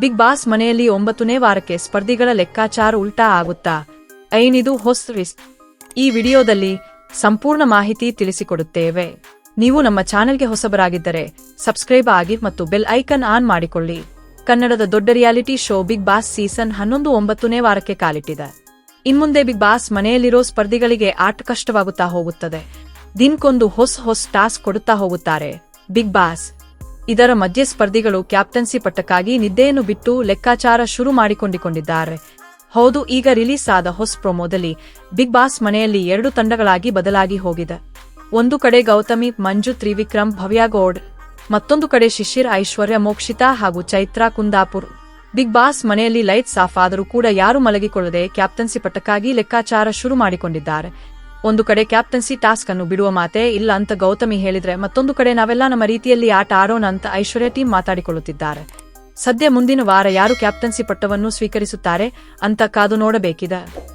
Big Boss ಮನೆಯಲ್ಲಿ ಒಂಬತ್ತನೇ ವಾರಕ್ಕೆ ಸ್ಪರ್ಧಿಗಳ ಲೆಕ್ಕಾಚಾರ ಉಲ್ಟಾ ಆಗುತ್ತಾ? ಐನಿದು ಹೊಸ ರಿಸ್ಕ್. ಈ ವಿಡಿಯೋದಲ್ಲಿ ಸಂಪೂರ್ಣ ಮಾಹಿತಿ ತಿಳಿಸಿಕೊಡುತ್ತೇವೆ. ನೀವು ನಮ್ಮ ಚಾನೆಲ್ಗೆ ಹೊಸಬರಾಗಿದ್ದರೆ ಸಬ್ಸ್ಕ್ರೈಬ್ ಆಗಿ ಮತ್ತು ಬೆಲ್ ಐಕನ್ ಆನ್ ಮಾಡಿಕೊಳ್ಳಿ. ಕನ್ನಡದ ದೊಡ್ಡ reality show Bigg Boss season ಹನ್ನೊಂದು ಒಂಬತ್ತನೇ ವಾರಕ್ಕೆ ಕಾಲಿಟ್ಟಿದೆ. ಇನ್ಮುಂದೆ ಬಿಗ್ ಬಾಸ್ ಮನೆಯಲ್ಲಿರೋ ಸ್ಪರ್ಧಿಗಳಿಗೆ ಆಟ ಕಷ್ಟವಾಗುತ್ತಾ ಹೋಗುತ್ತದೆ. ದಿನಕ್ಕೊಂದು ಹೊಸ ಹೊಸ ಟಾಸ್ಕ್ ಕೊಡುತ್ತಾ ಹೋಗುತ್ತಾರೆ. Bigg Boss. ಇದರ ಮಧ್ಯೆ ಸ್ಪರ್ಧಿಗಳು ಕ್ಯಾಪ್ಟನ್ಸಿ ಪಟ್ಟಕ್ಕಾಗಿ ನಿದ್ದೆಯನ್ನು ಬಿಟ್ಟು ಲೆಕ್ಕಾಚಾರ ಶುರು ಮಾಡಿಕೊಂಡಿಕೊಂಡಿದ್ದಾರೆ. ಹೌದು, ಈಗ ರಿಲೀಸ್ ಆದ ಹೊಸ ಪ್ರೊಮೋದಲ್ಲಿ ಬಿಗ್ ಬಾಸ್ ಮನೆಯಲ್ಲಿ ಎರಡು ತಂಡಗಳಾಗಿ ಬದಲಾಗಿ ಹೋಗಿದೆ. ಒಂದು ಕಡೆ ಗೌತಮಿ, ಮಂಜು, ತ್ರಿವಿಕ್ರಮ್ ಭವ್ಯಾಗೌಡ್ ಮತ್ತೊಂದು ಕಡೆ ಶಿಶಿರ್, ಐಶ್ವರ್ಯ, ಮೋಕ್ಷಿತಾ ಹಾಗೂ ಚೈತ್ರಾ ಕುಂದಾಪುರ್. ಬಿಗ್ ಬಾಸ್ ಮನೆಯಲ್ಲಿ ಲೈಟ್ಸ್ ಆಫ್ ಆದರೂ ಕೂಡ ಯಾರು ಮಲಗಿಕೊಳ್ಳದೆ ಕ್ಯಾಪ್ಟನ್ಸಿ ಪಟ್ಟಕ್ಕಾಗಿ ಲೆಕ್ಕಾಚಾರ ಶುರು ಮಾಡಿಕೊಂಡಿದ್ದಾರೆ. ಒಂದು ಕಡೆ ಕ್ಯಾಪ್ಟನ್ಸಿ ಟಾಸ್ಕ್ ಅನ್ನು ಬಿಡುವ ಮಾತೇ ಇಲ್ಲ ಅಂತ ಗೌತಮಿ ಹೇಳಿದ್ರೆ ಮತ್ತೊಂದು ಕಡೆ ನಾವೆಲ್ಲ ನಮ್ಮ ರೀತಿಯಲ್ಲಿ ಆಟ ಆಡೋಣ ಅಂತ ಐಶ್ವರ್ಯ ಟೀಮ್ ಮಾತಾಡಿಕೊಳ್ಳುತ್ತಿದ್ದಾರೆ. ಸದ್ಯ ಮುಂದಿನ ವಾರ ಯಾರು ಕ್ಯಾಪ್ಟನ್ಸಿ ಪಟ್ಟವನ್ನು ಸ್ವೀಕರಿಸುತ್ತಾರೆ ಅಂತ ಕಾದು ನೋಡಬೇಕಿದೆ.